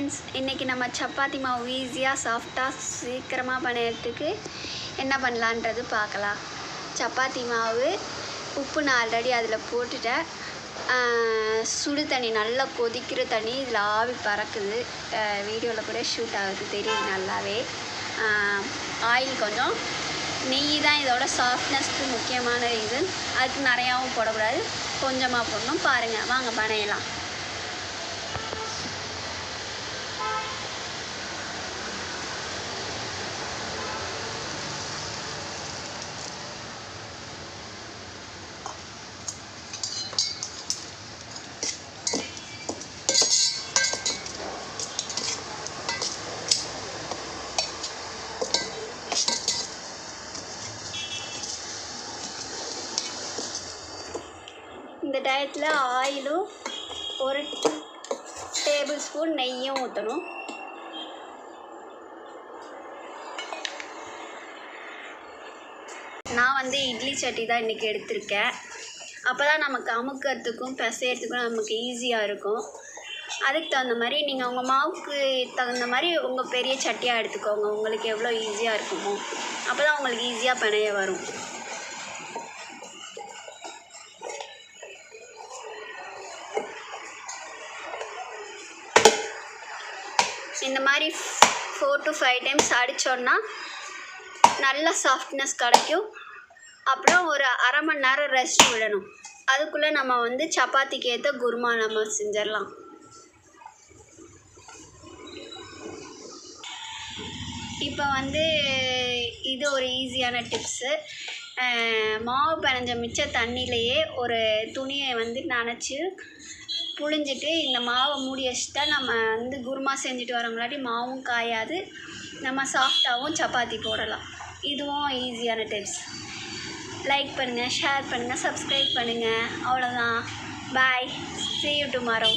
Friends இன்றைக்கி நம்ம சப்பாத்தி மாவு ஈஸியாக சாஃப்டாக சீக்கிரமாக பண்ணுறதுக்கு என்ன பண்ணலான்றது பார்க்கலாம். சப்பாத்தி மாவு உப்பு நான் ஆல்ரெடி அதில் போட்டுட்டேன். சுடு தண்ணி நல்லா கொதிக்கிற தண்ணி இதில் ஆவி பறக்குது. வீடியோவில் கூட ஷூட் ஆகுது தெரியுது நல்லாவே. ஆயில் கொஞ்சம். நெய் தான் இதோட சாஃப்ட்னஸ்க்கு முக்கியமான இது அதுக்கு நிறையாவும் போடக்கூடாது. கொஞ்சமாக போடணும். பாருங்கள் வாங்க பனையலாம் இந்த டயத்தில் ஆயிலும் ஒரு டேபிள் ஸ்பூன் நெய்யும் ஊற்றணும் நான் வந்து இட்லி சட்டி தான் இன்றைக்கி எடுத்திருக்கேன். அப்போ தான் நமக்கு அமுக்கிறதுக்கும் பிசையறதுக்கும் நமக்கு ஈஸியாக இருக்கும். அதுக்கு தகுந்த மாதிரி நீங்கள் உங்கள் மாவுக்கு தகுந்த மாதிரி உங்கள் பெரிய சட்டியாக எடுத்துக்கோங்க. உங்களுக்கு எவ்வளோ ஈஸியாக இருக்குமோ. அப்போ தான் உங்களுக்கு ஈஸியாக பிணைய வரும். இந்த மாதிரி ஃபோர் டு ஃபைவ் டைம்ஸ் அடித்தோன்னா நல்ல சாஃப்ட்னஸ் கிடைக்கும். அப்புறம் ஒரு அரை மணி நேரம் ரெஸ்ட் விடணும். அதுக்குள்ளே நம்ம வந்து சப்பாத்திக்கு ஏற்ற குருமா நம்ம செஞ்சிடலாம். இப்போ வந்து இது ஒரு ஈஸியான டிப்ஸு மாவு பிணைஞ்ச மிச்ச தண்ணியிலையே ஒரு துணியை வந்து நனைச்சி புழிஞ்சிட்டு இந்த மாவை மூடி வச்சுட்டா நம்ம வந்து குருமா செஞ்சுட்டு வரவங்களாட்டி மாவும் காயாது. நம்ம சாஃப்டாகவும் சப்பாத்தி போடலாம். இதுவும் ஈஸியான டிப்ஸ் லைக் பண்ணுங்கள் ஷேர் பண்ணுங்கள் சப்ஸ்கிரைப் பண்ணுங்கள் அவ்வளோதான் பாய் சி யூ டுமாரோ